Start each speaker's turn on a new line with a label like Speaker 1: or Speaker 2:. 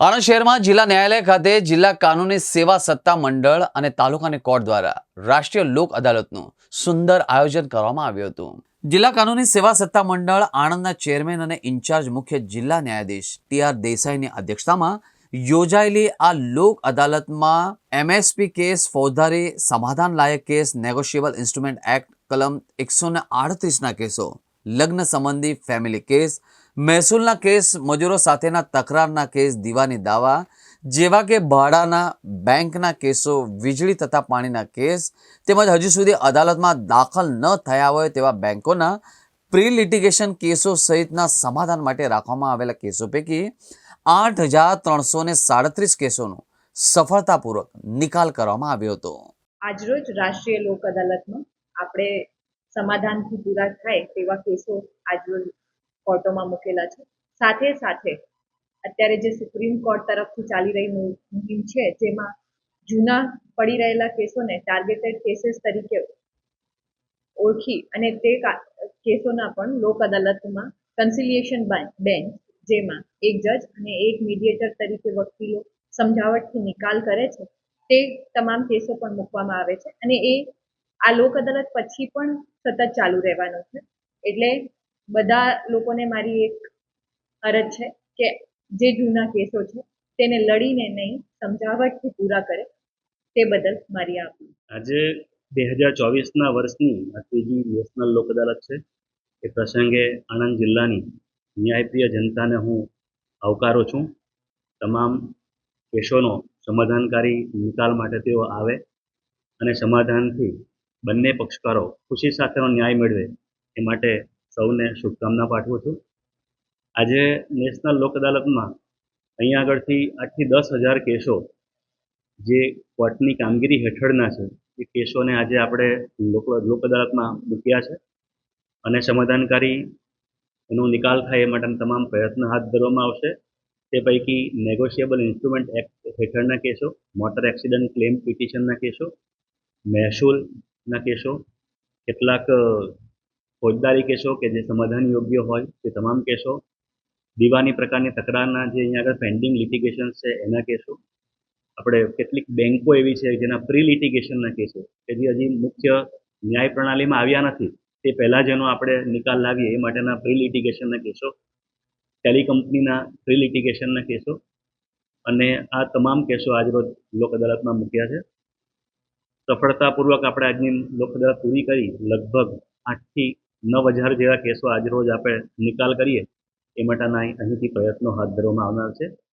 Speaker 1: આણંદ શહેરમાં જિલ્લા ન્યાયાલય ખાતે જિલ્લા કાનૂની સેવા સત્તા મંડળ અને તાલુકાની કોર્ટ દ્વારા રાષ્ટ્રીય લોક અદાલતનું સુંદર આયોજન કરવામાં આવ્યું હતું. જિલ્લા કાનૂની સેવા સત્તા મંડળ આણંદના ચેરમેન અને ઇન્ચાર્જ મુખ્ય જિલ્લા ન્યાયાધીશ ટી આર દેસાઈની અધ્યક્ષતામાં યોજાયેલી આ લોક અદાલતમાં એમએસપી કેસ, ફોજદારી સમાધાનલાયક કેસ, નેગોશિયેબલ ઇન્સ્ટ્રુમેન્ટ એક્ટ, કલમ એકસો ને આડત્રીસના કેસો લગ્ન સંબંધી ફેમિલી કેસ મહેસૂલના કેસ મજૂરો સાથેના તકરારના કેસ દીવાની દાવા, જેવા કે ભાડાના બેંકના કેસો, વીજળી તથા પાણીના કેસ, તેમજ હજુ સુધી અદાલતમાં દાખલ ન થયા હોય તેવા બેંકોના પ્રી લિટિગેશન કેસો સહિતના સમાધાન માટે રાખવામાં આવેલા કેસો પૈકી આઠ હજાર ત્રણસો ને સાડત્રીસ કેસોનો સફળતાપૂર્વક નિકાલ કરવામાં આવ્યો હતો.
Speaker 2: આજરોજ રાષ્ટ્રીય લોક અદાલતમાં આપણે સમાધાનથી પૂરા થાય તેવા કેસો આજરોજ કોર્ટોમાં મૂકેલા છે. સાથે સાથે અત્યારે જે સુપ્રીમ કોર્ટ તરફથી ચાલી રહી મુહિમ છે, જેમાં જૂના પડી રહેલા કેસોને ટાર્ગેટેડ કેસીસ તરીકે ઓળખી અને તે કેસોના પણ લોક અદાલતમાં કન્સિલિએશન બેન્ચ જેમાં એક જજ અને એક મીડિયેટર તરીકે વકીલો સમજાવટથી નિકાલ કરે છે, તે તમામ કેસો પણ મૂકવામાં આવે છે. અને એ આ લોક અદાલત પછી પણ સતત ચાલુ રહેવાનું છે. એટલે બધા લોકોને મારી એક અરજ છે કે જે જૂના કેસો છે, તેને લડીને નહીં, સમજાવટથી પૂરા કરે, તે બદલ મારી આપી
Speaker 3: આજે બે હજાર ચોવીસના વર્ષની આ ત્રીજી નેશનલ લોક અદાલત છે. એ પ્રસંગે આણંદ જિલ્લાની ન્યાયપ્રિય જનતાને હું આવકારું છું. તમામ કેસોનો સમાધાનકારી નિકાલ માટે તેઓ આવે અને સમાધાનથી બંને પક્ષકારો ખુશી સાથેનો ન્યાય મેળવે એ માટે સૌને શુભકામના પાઠવું છું. આજે નેશનલ લોક અદાલતમાં અહીંયા આગળથી આઠથી દસ હજાર કેસો જે કોર્ટની કામગીરી હેઠળના છે, એ કેસોને આજે આપણે લોક અદાલતમાં મૂક્યા છે અને સમાધાનકારી એનો નિકાલ થાય એ માટેના તમામ પ્રયત્ન હાથ ધરવામાં આવશે. તે પૈકી નેગોશિયેબલ ઇન્સ્ટ્રુમેન્ટ એક્ટ હેઠળના કેસો, મોટર એક્સિડન્ટ ક્લેમ પિટિશનના કેસો મહેસૂલના કેસો કેટલાક ફોજદારી કેસો કે જે સમાધાન યોગ્ય હોય તે તમામ કેસો દીવાની પ્રકારની તકરારના જે અહીંયા આગળ પેન્ડિંગ લિટિગેશન છે એના કેસો આપણે કેટલીક બેન્કો એવી છે જેના પ્રી લિટિગેશનના કેસો કે જે હજી મુખ્ય ન્યાય પ્રણાલીમાં આવ્યા નથી, તે પહેલાં જેનો આપણે નિકાલ લાવીએ એ માટેના પ્રી લિટિગેશનના કેસો ટેલિકંપનીના પ્રી લિટિગેશનના કેસો અને આ તમામ કેસો આજરોજ લોક અદાલતમાં મૂક્યા છે. સફળતાપૂર્વક આપણે આજની લોક પૂરી કરી, લગભગ આઠથી નવ હજાર જેવા કેસો આજરોજ આપણે નિકાલ કરીએ, એ માટેના અહીં- અહીંથી પ્રયત્નો હાથ ધરવામાં આવનાર છે.